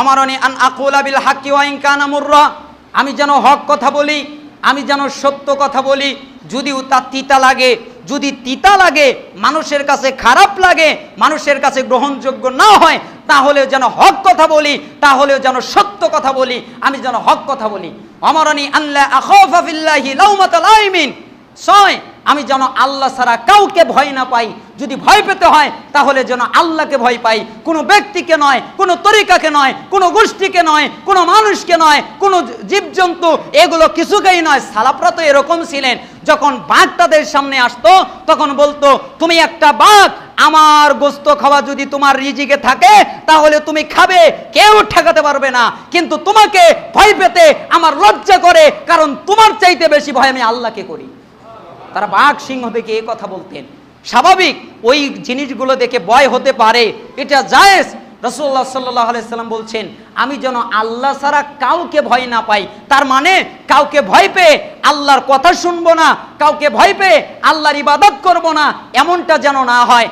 আমারনি আন Akula বিল হাক্কি wine মুররা। আমি যেন হক কথা বলি, আমি যেন সত্য কথা বলি, যদিও তা তিতা লাগে, যদি তিতা লাগে, মানুষের কাছে খারাপ লাগে, মানুষের কাছে গ্রহণযোগ্য না হয় তাহলে যেন হক কথা বলি, তাহলেও যেন সত্য কথা বলি, আমি যেন হক কথা বলি। অমরণি আল্লাহ আখাফা ফিল্লাহি লাউমাতা লাইমিন ছয়, আমি যেন আল্লাহ ছাড়া কাউকে ভয় না পাই। যদি ভয় পেতে হয়, তাহলে যেন আল্লাহকে ভয় পাই। কোনো ব্যক্তিকে নয়, কোনো তরিকাকে নয়, কোনো গোষ্ঠীকে নয়, কোনো মানুষকে নয়, কোনো জীবজন্তু, এগুলো কিছুকেই নয়। সালাপরা তো এরকম ছিলেন। যখন বাঘ তাদের সামনে আসতো, তখন বলতো, তুমি একটা বাঘ, আমার গোস্ত খাওয়া যদি তোমার রিজিকে থাকে, তাহলে তুমি খাবে। কেউ ঠেকাতে পারবে না। কিন্তু তোমাকে ভয় পেতে আমার লজ্জা করে, কারণ তোমার চাইতে বেশি ভয় আমি আল্লাহকে করি। তারা বাঘ সিংহ দেখে এ কথা বলতেন। স্বাভাবিক ওই জিনিসগুলো দেখে বয় হতে পারে। এটা জায়েজ। রসুল্লাহ সাল্লাহ আলাইসাল্লাম বলছেন, আমি যেন আল্লাহ ছাড়া কাউকে ভয় না পাই। তার মানে কাউকে ভয় পেয়ে আল্লাহর কথা শুনব না, কাউকে ভয় পেয়ে আল্লাহর ইবাদত করব না, এমনটা যেন না হয়।